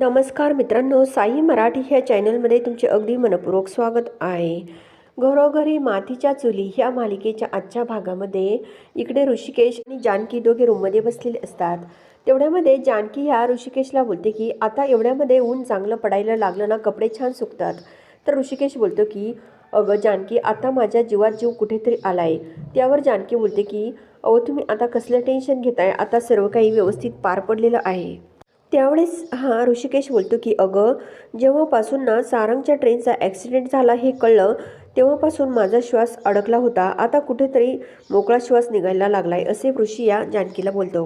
नमस्कार मित्रांनो साई मराठी ह्या चॅनलमध्ये तुमचे अगदी मनपूर्वक स्वागत आहे. घरोघरी मातीच्या चुली ह्या मालिकेच्या आजच्या भागामध्ये इकडे ऋषिकेश आणि जानकी दोघे रूममध्ये बसलेले असतात. तेवढ्यामध्ये जानकी ह्या ऋषिकेशला बोलते की आता एवढ्यामध्ये ऊन चांगलं पडायला लागलं ना कपडे छान सुकतात. तर ऋषिकेश बोलतो की अगं जानकी आता माझ्या जीवात जीव कुठेतरी आला आहे त्यावर जानकी बोलते की अहो तुम्ही आता कसलं टेन्शन घेताय? आता सर्व काही व्यवस्थित पार पडलेलं आहे. त्यावेळेस हा ऋषिकेश बोलतो की अगं जेव्हापासून ना सारंगच्या ट्रेनचा ॲक्सिडेंट झाला हे कळलं तेव्हापासून माझा श्वास अडकला होता. आता कुठेतरी मोकळा श्वास निघायला लागलाय असे ऋषी या जानकीला बोलतो.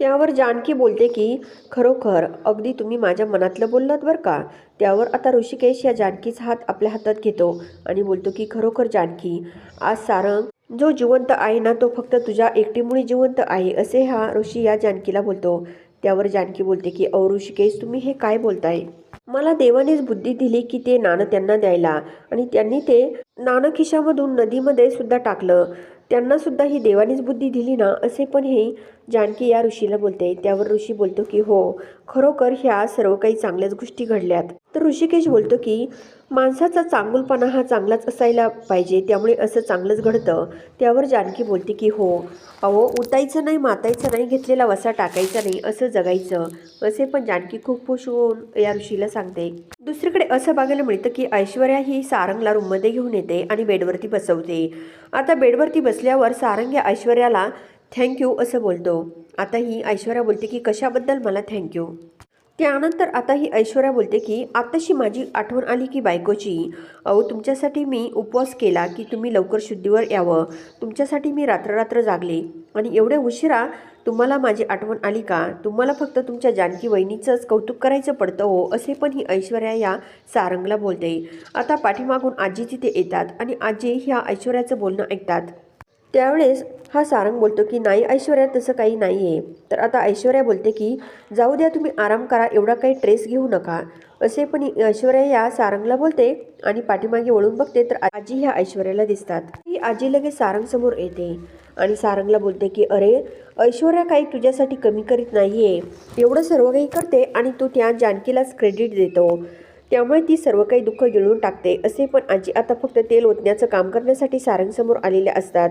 त्यावर जानकी बोलते की खरोखर अगदी तुम्ही माझ्या मनातलं बोललात बरं का? त्यावर आता ऋषिकेश या जानकीचा हात आपल्या हातात घेतो आणि बोलतो की खरोखर जानकी आज सारंग जो जिवंत आहे ना तो फक्त तुझ्या एकटीमुळे जिवंत आहे असे हा ऋषी या जानकीला बोलतो. त्यावर जानकी बोलते की अहो ऋषिकेश तुम्ही हे काय बोलताय? मला देवानेच बुद्धी दिली की ते नाणं त्यांना द्यायला. आणि त्यांनी ते नाणं खिशामधून नदीमध्ये सुद्धा टाकलं. त्यांना सुद्धा ही देवानेच बुद्धी दिली ना असे पण हे जानकी या ऋषीला बोलते. त्यावर ऋषी बोलतो की हो खरोखर ह्या सर्व काही चांगल्याच गोष्टी घडल्यात. तर ऋषिकेश बोलतो की माणसाचा चांगुलपणा हा चांगलाच असायला पाहिजे. त्यामुळे असं चांगलंच घडतं. त्यावर जानकी बोलते की हो अहो उठायचं नाही मातायचं नाही घेतलेला वसा टाकायचा नाही असं जगायचं. असे पण जानकी खूप खुश होऊन या ऋषीला सांगते. दुसरीकडे असं बघायला मिळतं की ऐश्वर्या ही सारंगला रूममध्ये घेऊन येते आणि बेडवरती बसवते. आता बेडवरती बसल्यावर सारंग या ऐश्वर्याला थँक्यू असं बोलतो. आता ही ऐश्वर्या बोलते की कशाबद्दल मला थँक्यू त्यानंतर आता ही ऐश्वर्या बोलते की आताशी माझी आठवण आली की बायकोची. अहो तुमच्यासाठी मी उपवास केला की तुम्ही लवकर शुद्धीवर यावं. तुमच्यासाठी मी रात्ररात्र जागले. आणि एवढ्या उशिरा तुम्हाला माझी आठवण आली का? तुम्हाला फक्त तुमच्या जानकी वहिनीचंच कौतुक करायचं पडतं हो असे पण ही ऐश्वर्या या सारंगला बोलते. आता पाठीमागून आजी तिथे येतात आणि आजी ह्या ऐश्वर्याचं बोलणं ऐकतात. त्यावेळेस हा सारंग बोलतो की नाही ऐश्वर्या तसं काही नाही आहे तर आता ऐश्वर्या बोलते की जाऊ द्या तुम्ही आराम करा एवढा काही ट्रेस घेऊ नका. असे पण ऐश्वर्या या सारंगला बोलते आणि पाठीमागे वळून बघते तर आजी ह्या ऐश्वर्याला दिसतात. ही आजी लगेच सारंग समोर येते आणि सारंगला बोलते की अरे ऐश्वर्या काही तुझ्यासाठी कमी करीत नाही आहे एवढं सर्व काही करते आणि तू त्या जानकीलाच क्रेडिट देतो. त्यामुळे ती सर्व काही दुःख गिळून टाकते. असे पण आजी आता फक्त तेल ओतण्याचं काम करण्यासाठी सारंगसमोर आलेल्या असतात.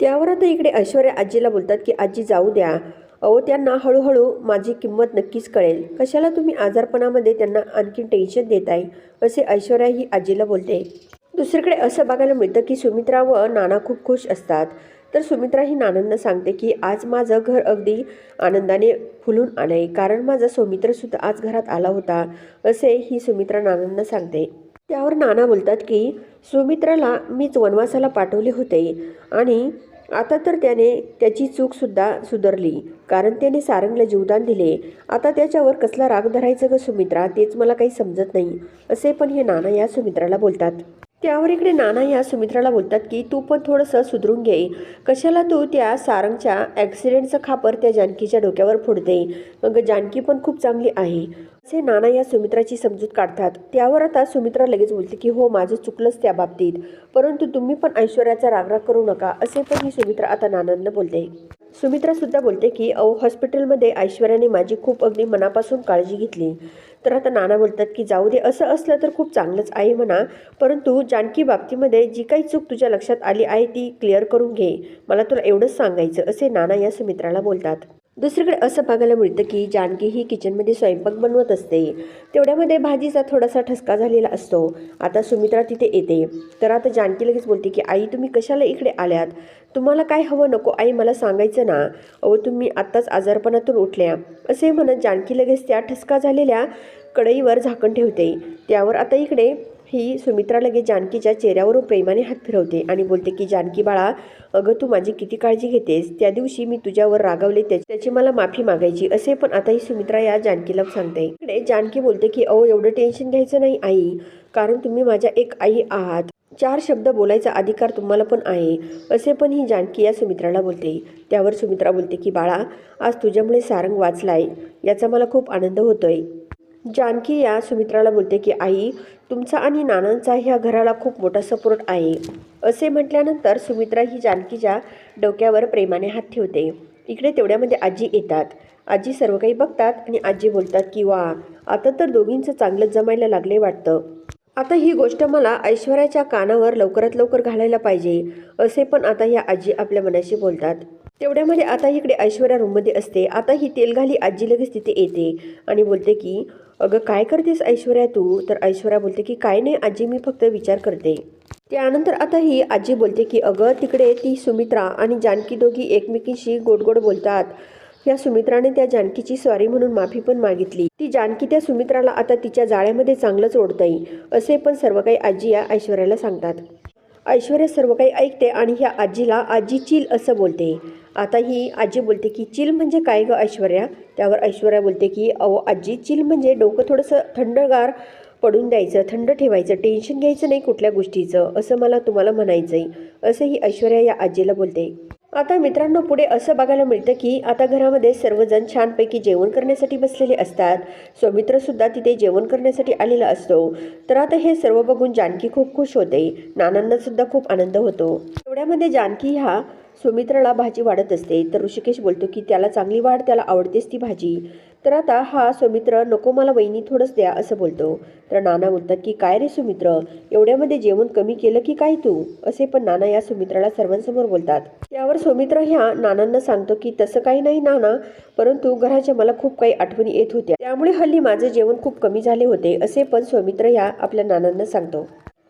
त्यावर आता इकडे ऐश्वर्या आजीला बोलतात की आजी जाऊ द्या. अहो त्यांना हळूहळू माझी किंमत नक्कीच कळेल. कशाला तुम्ही आजारपणामध्ये त्यांना आणखी टेन्शन देताय? असे ऐश्वर्या ही आजीला बोलते. दुसरीकडे असं बघायला मिळतं की सुमित्रा व नाना खूप खुश असतात. तर सुमित्रा ही नानांना सांगते की आज माझं घर अगदी आनंदाने फुलून आलंय. कारण माझा सौमित्रसुद्धा आज घरात आला होता असे ही सुमित्रा नानांना सांगते. त्यावर नाना बोलतात की सुमित्राला मीच वनवासाला पाठवले होते आणि आता तर त्याने त्याची चूकसुद्धा सुधारली कारण त्याने सारंगला जीवदान दिले. आता त्याच्यावर कसला राग धरायचं ग सुमित्रा? तेच मला काही समजत नाही. असे पण हे नाना या सुमित्राला बोलतात. त्यावर इकडे नाना या सुमित्राला बोलतात की तू पण थोडंसं सुधरून घे. कशाला तू त्या सारंगच्या ॲक्सिडेंटचं खापर त्या जानकीच्या डोक्यावर फोडते? मग जानकी पण खूप चांगली आहे. असे नाना या सुमित्राची समजूत काढतात. त्यावर आता सुमित्रा लगेच बोलते की हो माझं चुकलंच त्या बाबतीत. परंतु तुम्ही पण ऐश्वर्याचा रागराग करू नका. असे पण ही सुमित्रा आता नानांना बोलते. सुमित्रा सुद्धा बोलते की अहो हॉस्पिटलमध्ये ऐश्वर्याने माझी खूप अगदी मनापासून काळजी घेतली. तर आता नाना बोलतात की जाऊ दे असं असलं तर खूप चांगलंच आहे म्हणा. परंतु जानकी बाबतीमध्ये जी काही चूक तुझ्या लक्षात आली आहे ती क्लिअर करून घे. मला तुला एवढंच सांगायचं असे नाना या सुमित्राला बोलतात. दुसरीकडे असं बघायला मिळतं की जानकी ही किचनमध्ये स्वयंपाक बनवत असते. तेवढ्यामध्ये भाजीचा थोडासा ठसका झालेला असतो. आता सुमित्रा तिथे येते. तर आता जानकी लगेच बोलते की आई तुम्ही कशाला इकडे आल्यात? तुम्हाला काय हवं नको? आई मला सांगायचं ना. अहो तुम्ही आत्ताच आजारपणातून उठल्या. असे म्हणत जानकी लगेच त्या ठसका झालेल्या कढईवर झाकण ठेवते. त्यावर आता इकडे ही सुमित्रा लगेच जानकीच्या चेहऱ्यावरून प्रेमाने हात फिरवते आणि बोलते की जानकी बाळा अगं तू माझी किती काळजी घेतेस? त्या दिवशी मी तुझ्यावर रागावले त्याची मला माफी मागायची असे पण आता ही सुमित्रा या जानकीला सांगते. इकडे जानकी बोलते की अहो एवढं टेन्शन घ्यायचं नाही आई. कारण तुम्ही माझ्या एक आई आहात. चार शब्द बोलायचा अधिकार तुम्हाला पण आहे. असे पण ही जानकी या सुमित्राला बोलते. त्यावर सुमित्रा बोलते की बाळा आज तुझ्यामुळे सारंग वाचलाय. याचा मला खूप आनंद होतोय. जानकी या सुमित्राला बोलते की आई तुमचा आणि नानांचा ह्या घराला खूप मोठा सपोर्ट आहे. असे म्हटल्यानंतर सुमित्रा ही जानकीच्या डोक्यावर प्रेमाने हात ठेवते. इकडे तेवढ्यामध्ये आजी येतात. आजी सर्व काही बघतात आणि आजी बोलतात की वा आता तर दोघींचं चांगलंच जमायला लागले वाटतं. आता ही गोष्ट मला ऐश्वर्याच्या कानावर लवकरात लवकर घालायला पाहिजे. असे पण आता ह्या आजी आपल्या मनाशी बोलतात. तेवढ्यामध्ये आता इकडे ऐश्वर्या रूममध्ये असते. आता ही तेलघाली आजी लगेच तिथे येते आणि बोलते की अगं काय करतेस ऐश्वर्या तू? तर ऐश्वर्या बोलते की काय नाही आजी मी फक्त विचार करते. त्यानंतर आता ही आजी बोलते की अगं तिकडे ती सुमित्रा आणि जानकी दोघी एकमेकींशी गोड गोड बोलतात. या सुमित्राने त्या जानकीची स्वारी म्हणून माफी पण मागितली. ती जानकी त्या सुमित्राला आता तिच्या जाळ्यामध्ये चांगलंच ओढतंय. असे पण सर्व काही आजी या ऐश्वर्याला सांगतात. ऐश्वर्या सर्व काही ऐकते आणि ह्या आजीला आजी चिल असं बोलते. आता ही आजी बोलते की चिल म्हणजे काय गं ऐश्वर्या? त्यावर ऐश्वर्या बोलते की अहो आजी चिल म्हणजे डोकं थोडंसं थंडगार पडून द्यायचं थंड ठेवायचं टेन्शन घ्यायचं नाही कुठल्या गोष्टीचं असं मला तुम्हाला म्हणायचं आहे असं ही ऐश्वर्या या आजीला बोलते. आता मित्रांनो पुढे असं बघायला मिळतं की आता घरामध्ये सर्वजण छानपैकी जेवण करण्यासाठी बसलेले असतात. सौमित्रसुद्धा तिथे जेवण करण्यासाठी आलेला असतो. तर आता हे सर्व बघून जानकी खूप खुश होते. नानांनासुद्धा खूप आनंद होतो. एवढ्यामध्ये जानकी ह्या सुमित्राला भाजी वाढत असते. तर ऋषिकेश बोलतो की त्याला चांगली वाढ त्याला आवडतेच ती भाजी. तर आता हा सुमित्र नको मला वहिनी थोडंच द्या असं बोलतो. तर नाना बोलतात की काय रे सुमित्र एवढ्यामध्ये जेवण कमी केलं की काय तू? असे पण नाना या सुमित्राला सर्वांसमोर बोलतात. त्यावर सुमित्र ह्या नानांना सांगतो की तसं काही नाही नाना परंतु घराच्या मला खूप काही आठवणी येत होत्या. त्यामुळे हल्ली माझं जेवण खूप कमी झाले होते असे पण सौमित्र ह्या आपल्या नानांना सांगतो.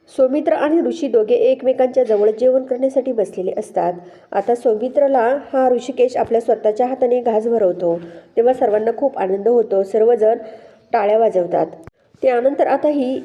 सौमित्र आणि ऋषी दोघे एकमेकांच्या जवळ जेवण करण्यासाठी बसलेले असतात. आता सौमित्रला हा ऋषिकेश आपल्या स्वतःच्या हाताने घास भरवतो. तेव्हा सर्वांना खूप आनंद होतो. सर्वजण टाळ्या वाजवतात. त्यानंतर आता ही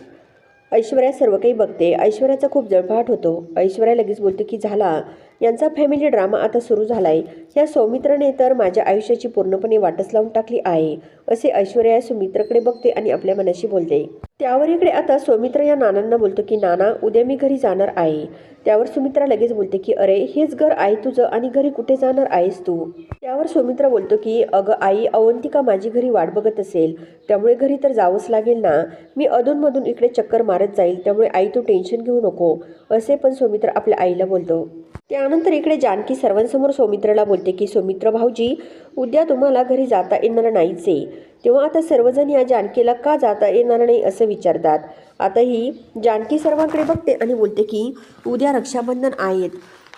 ऐश्वर्या सर्व काही बघते. ऐश्वर्याचा खूप जळफाट होतो. ऐश्वर्या लगेच बोलते की झाला. यांचा फॅमिली ड्रामा आता सुरू झालाय. या सौमित्राने तर माझ्या आयुष्याची पूर्णपणे वाटच लावून टाकली आहे असे ऐश्वर्या सुमित्राकडे बघते आणि आपल्या मनाशी बोलते. त्यावर इकडे आता सौमित्र या नानांना बोलतो की नाना उद्या मी घरी जाणार आहे. त्यावर सुमित्रा लगेच बोलते की अरे हेच घर आहे तुझं आणि घरी कुठे जाणार आहेस तू? त्यावर सौमित्रा बोलतो की अगं आई अवंतिका माझी घरी वाट बघत असेल. त्यामुळे घरी तर जावंच लागेल ना. मी अधूनमधून इकडे चक्कर मारत जाईल. त्यामुळे आई तू टेन्शन घेऊ नको. असे पण सौमित्र आपल्या आईला बोलतो. त्यानंतर इकडे जानकी सर्वांसमोर सौमित्राला बोलते की सौमित्र भाऊजी उद्या तुम्हाला घरी जाता येणार नाहीच. आहे तेव्हा आता सर्वजण या जानकीला का जाता येणार नाही असं विचारतात. आता ही जानकी सर्वांकडे बघते आणि बोलते की उद्या रक्षाबंधन आहेत.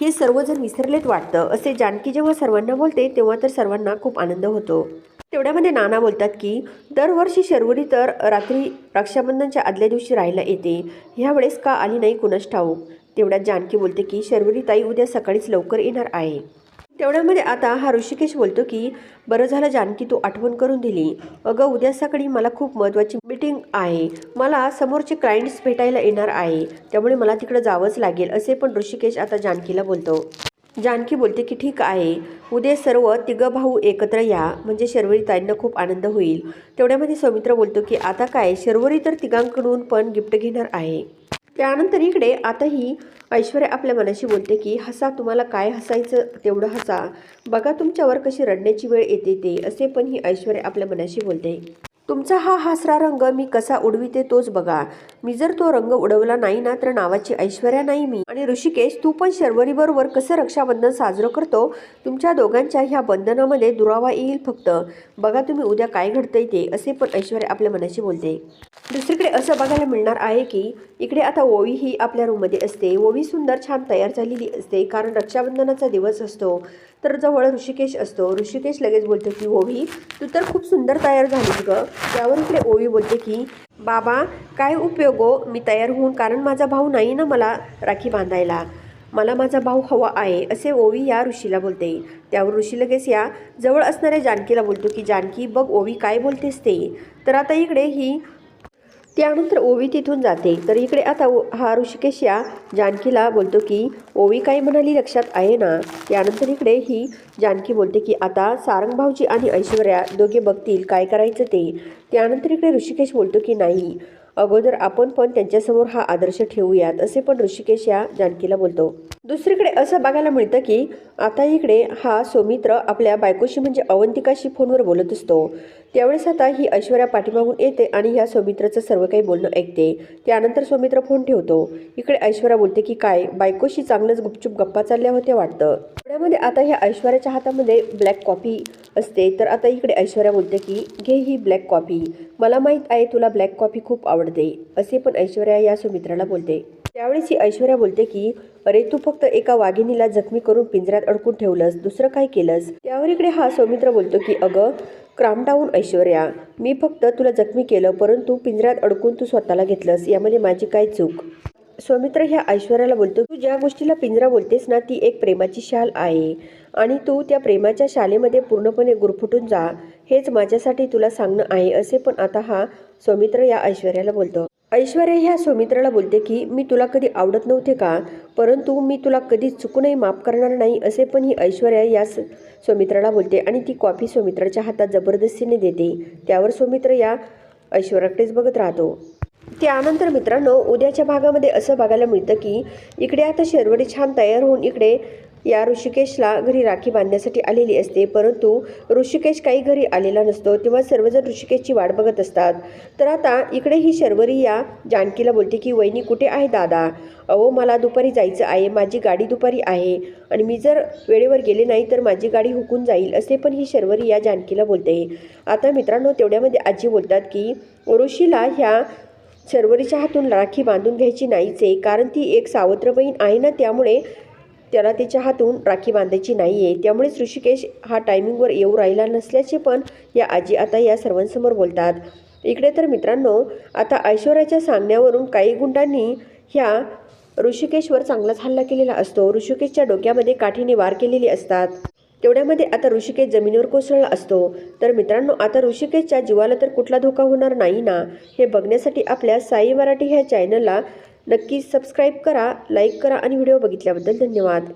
हे सर्वजण विसरलेत वाटतं. असे जानकी जेव्हा सर्वांना बोलते तेव्हा तर सर्वांना खूप आनंद होतो. तेवढ्यामध्ये नाना बोलतात की दरवर्षी शर्वरी तर रात्री रक्षाबंधनच्या आदल्या दिवशी राहायला येते. ह्यावेळेस का आली नाही कुणास ठाऊक? तेवढ्यात जानकी बोलते की शर्वरी ताई उद्या सकाळीच लवकर येणार आहे. तेवढ्यामध्ये आता हा ऋषिकेश बोलतो की बरं झालं जानकी तू आठवण करून दिली. अगं उद्या सकाळी मला खूप महत्त्वाची मीटिंग आहे. मला समोरचे क्लायंट्स भेटायला येणार आहे. त्यामुळे मला तिकडं जावंच लागेल असे पण ऋषिकेश आता जानकीला बोलतो. जानकी बोलते की ठीक आहे. उद्या सर्व तिघं भाऊ एकत्र या. म्हणजे शर्वरी ताईंना खूप आनंद होईल. तेवढ्यामध्ये सौमित्र बोलतो की आता काय? शर्वरी तर तिघांकडून पण गिफ्ट घेणार आहे. त्यानंतर इकडे आता ही ऐश्वर्या आपल्या मनाशी बोलते की हसा तुम्हाला काय हसायचं? तेवढं हसा. बघा तुमच्यावर कशी रडण्याची वेळ येते ते असे पण ही ऐश्वर्या आपल्या मनाशी बोलते. तुमचा हा हासरा रंग मी कसा उडविते तोच बघा. मी जर तो रंग उडवला नाही ना तर नावाची ऐश्वर्या नाही मी. आणि ऋषिकेश तू पण शर्वरी बरोबर कसं रक्षाबंधन साजरं करतो? तुमच्या दोघांच्या ह्या बंधनामध्ये दुरावा येईल फक्त. बघा तुम्ही उद्या काय घडतंय ते असे पण ऐश्वर्या आपल्या मनाशी बोलते. दुसरीकडे असं बघायला मिळणार आहे की इकडे आता ओवी ही आपल्या रूममध्ये असते. ओवी सुंदर छान तयार झालेली असते कारण रक्षाबंधनाचा दिवस असतो. तर जवळ ऋषिकेश असतो. ऋषिकेश लगेच बोलतो की ओवी तू तर खूप सुंदर तयार झालीस ग. त्यावर इकडे ओवी बोलते की बाबा काय उपयोग हो? मी तयार होऊन कारण माझा भाऊ नाही ना मला राखी बांधायला. मला माझा भाऊ हवा आहे असे ओवी या ऋषीला बोलते. त्यावर ऋषी लगेच या जवळ असणाऱ्या जानकीला बोलतो की जानकी बघ ओवी काय बोलतेस ते. तर आता इकडे ही त्यानंतर ओवी तिथून जाते. तर इकडे आता ओ- हा ऋषिकेश या जानकीला बोलतो की ओवी काय म्हणाली लक्षात आहे ना? त्यानंतर इकडे ही जानकी बोलते की आता सारंग भाऊजी आणि ऐश्वर्या दोघे बघतील काय करायचं ते. त्यानंतर इकडे ऋषिकेश बोलतो की नाही अगोदर आपण पण त्यांच्यासमोर हा आदर्श ठेवूयात असे पण ऋषिकेश या जानकीला बोलतो. दुसरीकडे असं बघायला मिळतं की आता इकडे हा सौमित्र आपल्या बायकोशी म्हणजे अवंतिकाशी फोनवर बोलत असतो. त्यावेळेस आता ही ऐश्वर्या पाठीमागून येते आणि ह्या सौमित्राचं सर्व काही बोलणं ऐकते. त्यानंतर सौमित्र फोन ठेवतो. इकडे ऐश्वर्या बोलते की काय बायकोशी चांगलंच गुपचूप गप्पा चालल्या होत्या वाटतं? पुण्यामध्ये आता ह्या ऐश्वर्याच्या हातामध्ये ब्लॅक कॉफी असते. तर आता इकडे ऐश्वर्या बोलते की घे ही ब्लॅक कॉफी. मला माहीत आहे तुला ब्लॅक कॉफी खूप आवडते. असे पण ऐश्वर्या या सुमित्राला बोलते. त्यावेळेस ही ऐश्वर्या बोलते की अरे तू फक्त एका वाघिणीला जखमी करून पिंजऱ्यात अडकून ठेवलंस दुसरं काय केलंस? त्यावर इकडे हा सौमित्र बोलतो की अगं क्राम डाऊन ऐश्वर्या मी फक्त तुला जखमी केलं परंतु पिंजऱ्यात अडकून तू स्वतःला घेतलंस यामध्ये माझी काय चूक? सौमित्र ह्या ऐश्वर्याला बोलतो तू ज्या गोष्टीला पिंजरा बोलतेस ना ती एक प्रेमाची शाल आहे आणि तू त्या प्रेमाच्या शालेमध्ये पूर्णपणे गुरफुटून जा हेच माझ्यासाठी तुला सांगणं आहे असे पण आता हा सौमित्र या ऐश्वर्याला बोलतो. ऐश्वर्या ह्या सौमित्राला बोलते की मी तुला कधी आवडत नव्हते का? परंतु मी तुला कधी चुकूनही माफ करणार नाही असे पण ही ऐश्वर्या या सौमित्राला बोलते आणि ती कॉफी सौमित्राच्या हातात जबरदस्तीने देते. त्यावर सौमित्र या ऐश्वर्याकडेच बघत राहतो. त्यानंतर मित्रांनो उद्याच्या भागामध्ये असं बघायला मिळतं की इकडे आता शर्वरी छान तयार होऊन इकडे या ऋषिकेशला घरी राखी बांधण्यासाठी आलेली असते परंतु ऋषिकेश काही घरी आलेला नसतो तेव्हा सर्वजण ऋषिकेशची वाट बघत असतात. तर आता इकडे ही शर्वरी या जानकीला बोलते की वहिनी कुठे आहे दादा? अहो मला दुपारी जायचं आहे माझी गाडी दुपारी आहे. आणि मी जर वेळेवर गेले नाही तर माझी गाडी हुकून जाईल असे पण ही शर्वरी या जानकीला बोलते. आता मित्रांनो तेवढ्यामध्ये आजी बोलतात की ऋषीला ह्या शर्वरीच्या हातून राखी बांधून घ्यायची नाहीच आहे कारण ती एक सावत्र बहीण आहे ना त्यामुळे त्याला तिच्या हातून राखी बांधायची नाही आहे त्यामुळेच ऋषिकेश हा टायमिंगवर येऊ राहिला नसल्याचे पण या आजी आता या सर्वांसमोर बोलतात. इकडे तर मित्रांनो आता ऐश्वर्याच्या सांगण्यावरून काही गुंडांनी ह्या ऋषिकेशवर चांगलाच हल्ला केलेला असतो. ऋषिकेशच्या डोक्यामध्ये काठीने वार केलेली असतात. तेवढ्यामध्ये आता ऋषिकेश जमिनीवर कोसळला असतो. तर मित्रांनो आता ऋषिकेशच्या जीवाला तर कुठला धोका होणार नाही ना? हे बघण्यासाठी आपल्या साई मराठी ह्या चॅनलला नक्की सबस्क्राईब करा लाईक करा आणि व्हिडिओ बघितल्याबद्दल धन्यवाद.